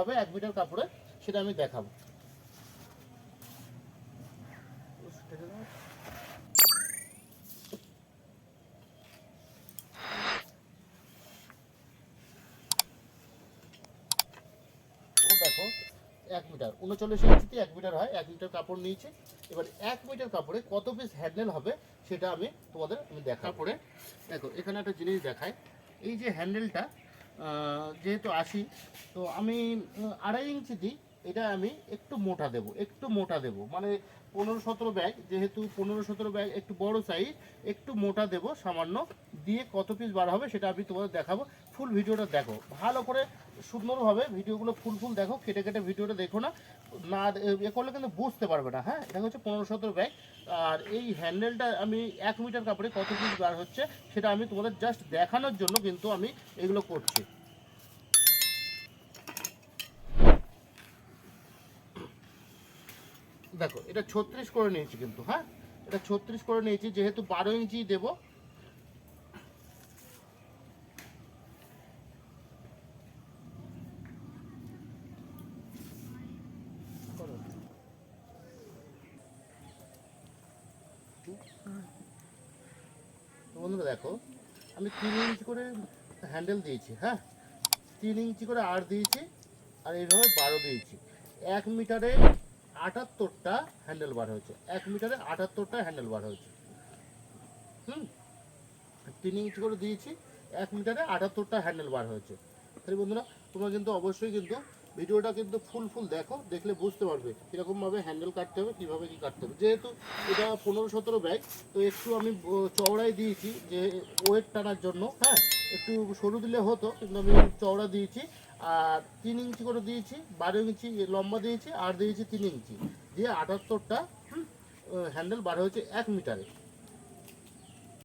হবে এক মিটার কাপড়ে, সেটা আমি দেখাবো। দেখো, এক মিটার, উনচল্লিশ এক মিটার হয়, এক কাপড় নিয়েছে। এক মিটার কাপড়ে কত পিস হ্যান্ডেল হবে, সেটা আমি তোমাদের আমি দেখা দেখো, এখানে একটা জিনিস দেখায় এই যে হ্যান্ডেলটা যেহেতু আসি তো আমি আড়াই ইঞ্চি দিই। এটা আমি একটু মোটা দেব, একটু মোটা দেব। মানে পনেরো সতেরো ব্যাগ, যেহেতু পনেরো সতেরো ব্যাগ একটু বড় সাইজ একটু মোটা দেব সামান্য। দিয়ে কত পিস বার হবে সেটা আমি তোমাদের দেখাবো। ফুল ভিডিওটা দেখো। ভালো করে সুন্দরভাবে ভিডিওগুলো ফুল ফুল দেখো, কেটে কেটে ভিডিওটা দেখো না। না, এ করলে কিন্তু বুঝতে পারবে না হ্যাঁ? এটা হচ্ছে পনেরো সতেরো ব্যাগ। আর এই হ্যান্ডেলটা আমি এক মিটার কাপড়ে কত পিস বার হচ্ছে সেটা আমি তোমাদের জাস্ট দেখানোর জন্য কিন্তু আমি এগুলো করছি। দেখো, এটা ছত্রিশ করে নিয়েছি কিন্তু হ্যাঁ? এটা ছত্রিশ করে নিয়েছি, যেহেতু বারো ইঞ্চি দেবো। বন্ধুরা দেখো, আমি তিন ইঞ্চি করে হ্যান্ডেল দিয়েছি হ্যাঁ? তিন ইঞ্চি করে আর দিয়েছি, আর এইভাবে বারো দিয়েছি। এক মিটারে আটাত্তরটা হ্যান্ডেল বার হয়েছে। এক মিটারে আটাত্তরটা হ্যান্ডেল বার হয়েছে। হুম? তিন ইঞ্চ করে দিয়েছি, এক মিটারে আটাত্তরটা হ্যান্ডেল বার হয়েছে। তাই বন্ধুরা, তোমরা কিন্তু অবশ্যই কিন্তু ভিডিওটা কিন্তু ফুল ফুল দেখো, দেখলে বুঝতে পারবে কীরকমভাবে হ্যান্ডেল কাটতে হবে, কীভাবে কী কাটতে হবে। যেহেতু এটা পনেরো সতেরো ব্যাগ তো একটু আমি চওড়াই দিয়েছি যে ওয়েট টানার জন্য হ্যাঁ? একটু সরু দিলে হতো, কিন্তু আমি চওড়া দিয়েছি, আর তিন ইঞ্চি করে দিয়েছি, বারো ইঞ্চি লম্বা দিয়েছি, আর দিয়েছি তিন ইঞ্চি। দিয়ে আটাত্তরটা হ্যান্ডেল বার হয়েছে এক মিটারে